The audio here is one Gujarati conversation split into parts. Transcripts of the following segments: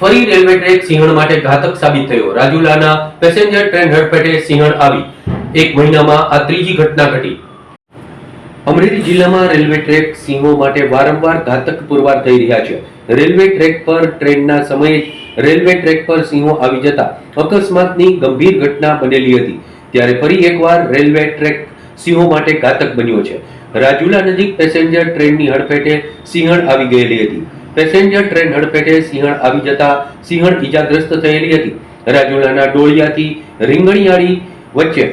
ફરી રેલવે ટ્રેક સિંહણ માટે ઘાતક સાબિત થયો. રાજુલાના પેસેન્જર ટ્રેન હડફેટે સિંહણ આવી. એક મહિનામાં આ ત્રીજી ઘટના ઘટી. અમરેલી જિલ્લામાં રેલવે ટ્રેક સિંહો માટે વારંવાર ઘાતક પુરવાર થઈ રહ્યા છે. રેલવે ટ્રેક પર ટ્રેનના સમયે રેલવે ટ્રેક પર સિંહો આવી જતા અકસ્માતની ગંભીર ઘટના બનેલી હતી. ત્યારે ફરી એકવાર રેલવે ટ્રેક સિંહો માટે ઘાતક બન્યો છે. રાજુલા નજીક પેસેન્જર ટ્રેનની હડફેટે સિંહણ આવી ગયેલી હતી. પેસેન્જર ટ્રેન હડફેટે સિંહણ આવી જતા સિંહણ ઈજાગ્રસ્ત થયેલી હતી. રાજુલાના ડોળિયાથી રીંગણિયાળી વચ્ચે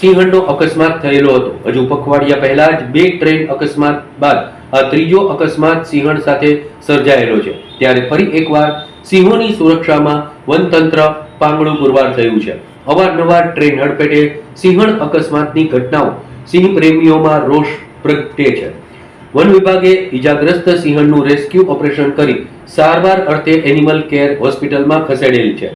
સિંહણનો અકસ્માત થયેલો હતો. હજુ પખવાડિયા પહેલા જ બે ટ્રેન અકસ્માત બાદ આ ત્રીજો અકસ્માત સિંહણ સાથે સર્જાયેલો છે. ત્યારે ફરી એકવાર સિંહોની સુરક્ષામાં વનતંત્ર પાંગળું પુરવાર થયું છે. અવારનવાર ટ્રેન હડફેટે સિંહણ અકસ્માતની ઘટનાઓ સિંહ પ્રેમીઓમાં રોષ પ્રગટે છે. વન વિભાગે ઈજાગ્રસ્ત સિંહણનું રેસ્ક્યુ ઓપરેશન કરી સારવાર અર્થે એનિમલ કેર હોસ્પિટલમાં ખસેડેલ છે.